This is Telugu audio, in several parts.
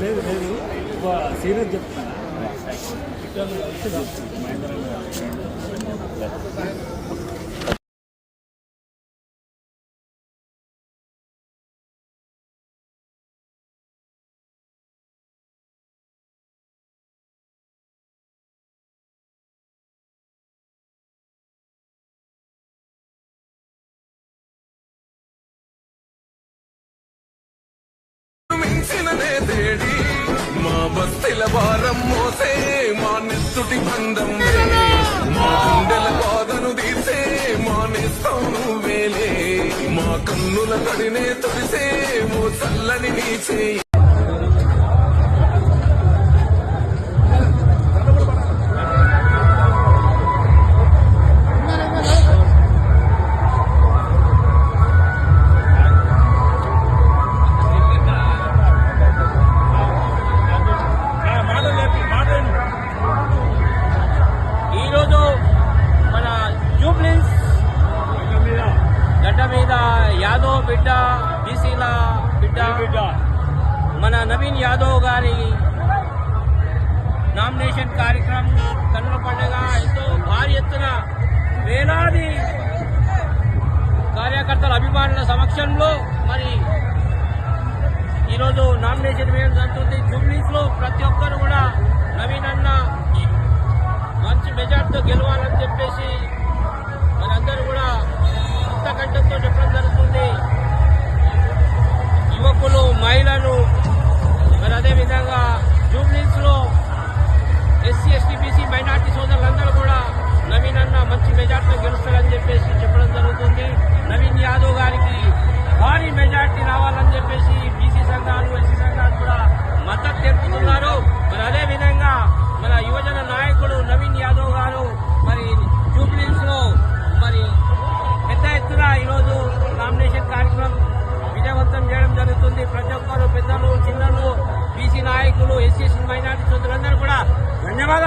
లేదు లేదు సీరియస్ చెప్తాను బస్తీల భారం మోసే మా నెత్తుటి బంధం. మా గుండెల బాధను తీసే మా నేస్తం వేలే మా కన్నుల కడినే తొలిసే ఓ చల్లని నీ యాదవ్ బిడ్డ బీసీల బిడ్డ మన నవీన్ యాదవ్ గారి నామినేషన్ కార్యక్రమం కన్నుల పండుగ ఎంతో భారీ ఎత్తున వేలాది కార్యకర్తల అభిమానుల సమక్షంలో మరి ఈరోజు నామినేషన్ వేయడం జరుగుతుంది. జూబ్లీస్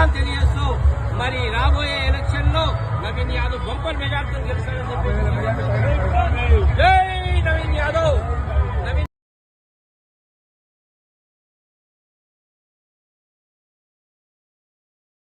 స్వాగతం తెలియజేస్తూ మరి రాబోయే ఎలక్షన్లో నవీన్ యాదవ్ బొంపర్ మెజార్టీని గెలుస్తాడని చెప్పి